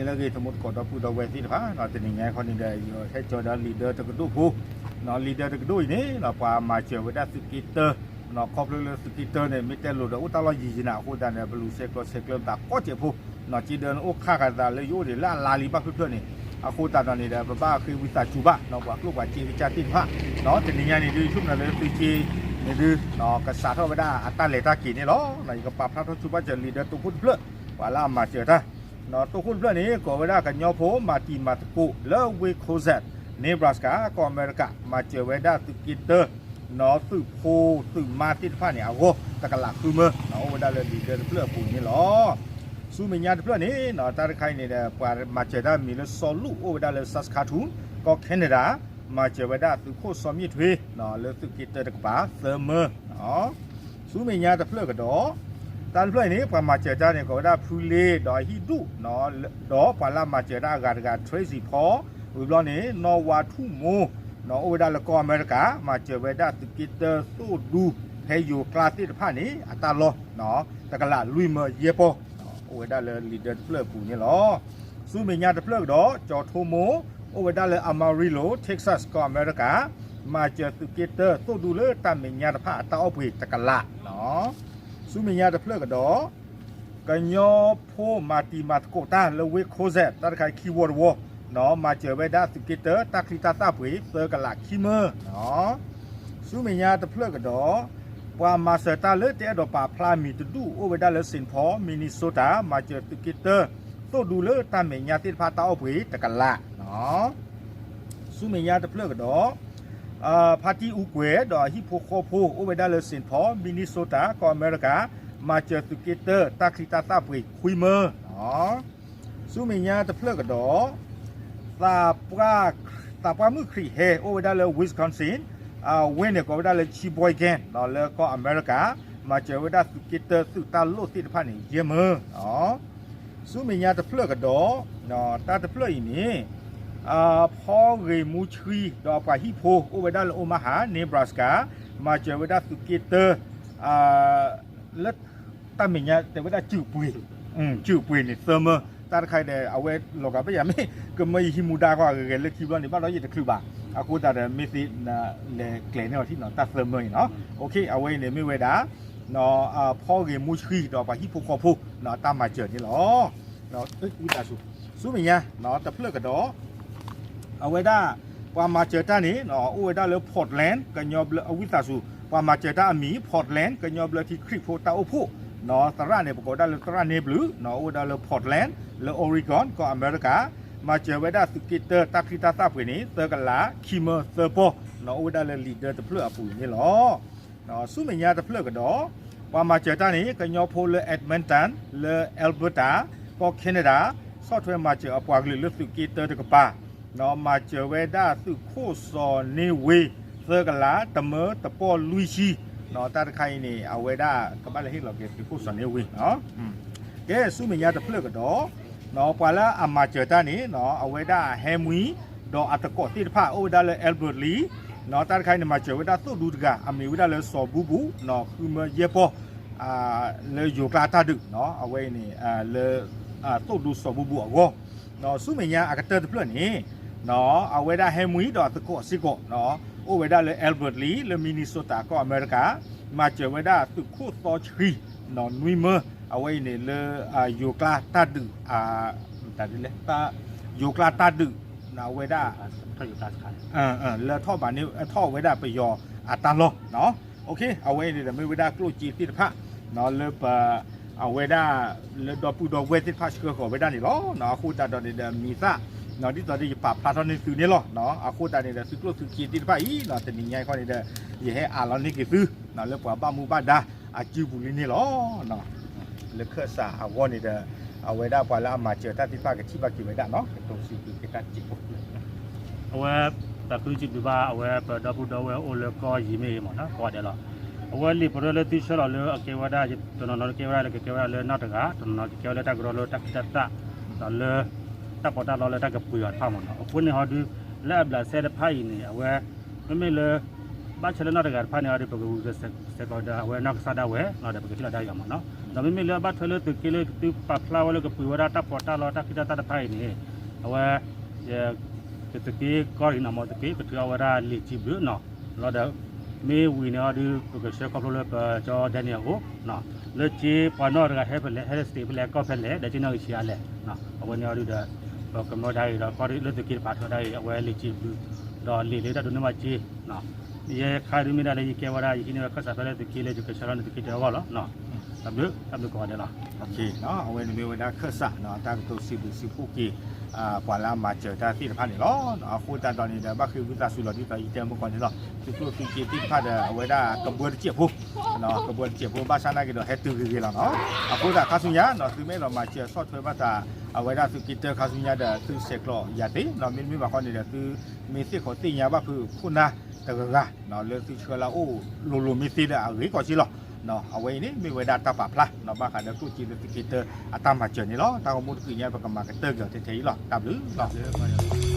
နေလည်းကြီးသမုတ်ကတော့ပူတော့ဝဲစီတပါနော်တင်ငယ်ခေါနေတဲ့ရောဟဲကျော်ဒါလီဒါတကဒုဖို့နော်လီဒါတကဒုနေနော်ပါမာချေဝဒစကီတာနော်ကော်ပလစကီတာနဲ့မီတယ်လို့တော့ဦးတလောကြီးနာဟိုတန်တဲ့ဘလူးဆက်ကဆက်ကလတာကောချေဖို့နော်ကြည်တယ်အိုခါခါတာလေယိုဒီလာလာလီပါဖြစ်ဖြစ်နေအခုတာတနေတဲ့ပပခေဝိတာချူပါနော်ကွာကလုတ်ပါချီချာတိဖာနော်တင်ငယ်နေဒီချုံနေလေသူချီနေဒီနော်ကစားတော့ဝဒအတလေတာကီနေလောနော်ကပပလာတော့ချူပါချလီဒါတူဖို့ဖလဝလာမာချေတာ နော်တခုလွတ်နေကောဝဒကညောဖိုမာတီမတ်ကိုလောဝေခိုဇက်နေဘရာစကာကောအမေရိကမာချေဝဒသူကီတနော်သူဖိုသူမာတီဖာနေအဝတကလာခုမနော်ဝဒလေဒီတဲ့ပလပူနေလောစူမညာတပလနေနော်တာခိုင်နေတဲ့ပါမာချေဒါမီလဆောလူဝဒလေဆတ်ကာတူကောကနေဒါမာချေဝဒသူခိုဆောမြစ်ထွေးနော်လေသူကီတတကပါသမနော်စူမညာတပလကတော့ တန်ဖလိုက်နေပမာချေတာနေကောဒါဖူလေးဒေါ်ဟီဒုနော်ဒေါ်ပါလာမာချေတာဂါတကထရေးစီဖောဝီဘလောနေနော်ဝါထုမိုနော်အိုဒါလကောအမေရိကမာချေဝဒါတကီတသုဒူဟေယိုကလာတိတဖာနေအတာလောနော်တကလာလူမယေပေါ်အိုဒါလလီဒါဖလက်ပူနေလောစူမညာတဖလက်တော့ဂျော်ထိုမိုအိုဒါလအမာရီလိုတက်ဆတ်ကောအမေရိကမာချေတကီတသုဒူလေတမညာတဖာအတာအဖွေတကလာနော် စုမညာတဖလက်ကတော့ကညောဖိုမာတီမတ်ကိုတာလဝေခိုဇက်တတ်ခိုင်ခီဝေါ်ဝနော်မာချေဝဲဒါစကီတာတခလီတာတာပွေသကလာခီမနော်စုမညာတဖလက်ကတော့ပွာမာစတာလေတဲ့တော့ပါဖလာမီတူအိုဝဲဒါလေစင်ဖောမီနီဆိုတာမာချေတကီတာတို့ဒူလေတမညာတိဖာတာအပွေတကလာနော်စုမညာတဖလက်ကတော့ အာပါတီဥကွဲတော့ဟီဖိုခိုဖိုအိုဝဒါလစင်ဖောမီနီဆိုတာကောအမေရိကမာချာတူကီတာတာခီတာတာပွေခွေမနော်စူမညာတဖလက်ကတော့သာပရာတာပမှုခရီဟဲအိုဝဒါလဝစ်ကွန်ဆင်အာဝင်းနေကောဝဒါလချီဘွိုင်ကန်တော့လေကောအမေရိကမာချာဝဒါတူကီတာသူတာလို့တိတဖာနေယေမနော်စူမညာတဖလက်ကတော့နော်တာတဖလက်ဤနေ พอเรมูชรีดอกว่าฮิโพโอเวดาลโอมาหาเนบราสกามาเจอเวดาสุเกเตอร์เล็ดตามิเนี่ยแต่เวดาจือปุยอืมจือปุยเนี่ยเสมอตาใครเดาเอาไว้หลอกกันไปยังไม่ก็ไม่ฮิมูดาก็เหยื่อเล็ดคิดว่าในบ้านเราอยู่แต่คือบาอากูตาเดมิสินเลเกลเนี่ยที่เนาะตาเซอร์เมอเนาะโอเคเอาไว้เนี่ยไม่เวดาเนาะพ่อเรมูชรีดอกว่าฮิโพคอพูเนาะตามมาเจอนี่หรอเนาะเอ้ยอุตาสุสู้มั้ยเนี่ยเนาะแต่เพื่อกระโด อเวด้าว่ามาเจอด้านี้เนาะอเวด้าเลยพอร์ตแลนด์กันยอบเลยอวิสาสูว่ามาเจอด้ามีพอร์ตแลนด์กันยอบเลยที่คริปโตตาโอพุเนาะสระเนี่ยปรากฏได้เลยสระเนี่ยบลูเนาะอเวด้าเลยพอร์ตแลนด์เลยออริกอนก็อเมริกามาเจอเวด้าสกิเตอร์ตักคิตาซาเปนี้เตอร์กันละคิมเมอร์เซอร์โปเนาะอเวด้าเลยลีดเดอร์ตะเพลือปุ๋ยนี่หรอเนาะสู้เมียตะเพลือกันดอว่ามาเจอด้านี้กันยอบโพเลอแอดมินตันเลอเอลเบอร์ตาก็แคนาดา software มาเจออปวากลิลสุกิเตอร์ตะกปา နော်မာချဝဲဒါသူခိုစောနေဝေသကလာတမတပေါ်လူရှိနော်တတ်ခိုင်းနေအဝဲဒါကပလည်းဟိလောကေသူခိုစောနေဝေနော်อืมကဲစုမညာတဖလက်ကတော့နော်ပွာလာအမာချတာနေနော်အဝဲဒါဟဲမွီတော့အတကောတိဖာအိုဒါလေအယ်ဘတ်လီနော်တတ်ခိုင်းနေမာချဝဲဒါသူဒူဒကအမေဝဲဒါလေစောဘူးဘူးနော်ခုမရေပေါ်အာလေယိုကလာတာဒုနော်အဝဲနေအာလေအာတုတ်ဒူစောဘူးဘူးအောနော်စုမညာအကတက်တဖလက်နေ နော်အဝေဒါဟဲမွီတော့တကောစီကောနော်အိုဝေဒါလေအယ်ဘတ်လီလေမီနီဆိုတာကောအမေရိကမာချဝေဒါသူခုသောချီနော်နွီမအဝေနေလေအာယိုကလာတဒူအာတဒလေတာယိုကလာတဒူနော်ဝေဒါ ถ้าอยู่ตาสาย အမ်အမ်လေထော့ပါနေထော့ဝေဒါပယောအတန်လောနော်โอเคအဝေနေမေဝေဒါကလိုချီတိတဖနော်လေပါအဝေဒါလေတော့ပူတော့ဝေတိဖတ်စကောဝေဒါနေလောနော်ခုတာတော့ဒီမီစာ နော်ဒီတော့ဒီပါပလာတိုနစ်ဖြူနေလောနော်အခုတန်နေတဲ့စုကလို့သူကြည်တိပိုင်နော်တနင်္ဂနွေခေါနေတဲ့ရေဟဲအာလောနိကိဖူနော်လေပွားပါမူပါဒါအကျူဘူးလေးနေလောနော်လေခဆာအဝနေတဲ့အဝေဒပွာလာမချေတတိပါကချိပါကိဝေဒနော်တုံစီကိကတ်ချိဘူးအဝေပပူချိဘူပါအဝေပဒဘူဒဝေအိုလကောယီမေမနော်ခေါ်တယ်လောအဝလီပရလတိရှရလအကေဝဒကျွန်တော်လကေဝရလကေဝရလနာတကကျွန်တော်ကေဝရတကရလတကတတလ ta ko ta lo le ta ke puya pa mo no fu ni ha du la bla se le pa yi ni awe me me le ba che le na de gar pa ni ari pe gu de se se ko da awe na sa da we na de pe ki la da ya mo no da me me le ba che le tu ki le tu pa phla wa le ke puya ta po ta lo ta ki ta ta pa yi ni awe ye ke tu ki ko ri na mo tu ki ke tu awe ra li chi bu no lo da me wi na du pe ke se ko lo le pa cho da ni ho no แล้วจีปอนอร์ก็ให้ไปเลยให้สติไปเลยก็ไปเลยเดี๋ยวจะนั่งเชียร์เลยนะเอาวันนี้เอาดูเด้อ တ်လာဝလို့ကပူဝရတာပေါ်တာလောတာကိတာတာဖိုင်နေအဝဲကတကေကောရီနမတကေကတဝရလီချီဘနော်လောဒမေဝီနာဒီကရှေကပလိုပဂျောဒန်နီယိုနော်လေချီပနော်ရဟဲပလေဟဲစတေပလေကောဖလေဒချီနော်ရှိရလေနော်အဝဲညာရီဒါကမ္ဘာဒိုင်တော့ကောရီလေတကေပါထွာဒိုင်အဝဲလီချီဘတော့လီလေတာဒုနမချီနော်ye khari mi da le ke wara yi ne ka sa pele de ke le ju ke sharan de ke de wa lo no တဘတဘကောတယ်လား โอเคเนาะเอาไว้ในเวลาเคส အာပွာလာမာချေတာတိဖာနေလောအခုတန်တော်နေတဲ့ဘခိဝိတာဆူလောဒီတိုင်တဲမကွန်နေလောသူတို့သူကြီးတိဖာတဲ့ဝေဒာကဘွယ်ချေဖို့နော်ကဘွယ်ချေဖို့ဘာသာနာကတော့ဟဲတူကြီးလောနော်အခုကခါဆူညာနော်သူမဲလောမာချေဆော့ထွဲဘတ်တာအဝေဒာသူကိတခါဆူညာတဲ့သူစက်ကလောရတဲ့နော်မင်းမဘခွန်နေတဲ့သူမင်းစစ်ခေါ်တင်ညာဘခုခုနာတကကနော်လေသူချွဲလာအိုလိုလိုမင်းစစ်တဲ့အရေးကောချီလော ဒတာပါဖလားနော်ဘာခါဒကူချီဒတိကီတအတမချနေလောတာကမှုတကညဘကမကတကတဲ့တေလောတပ်လူလော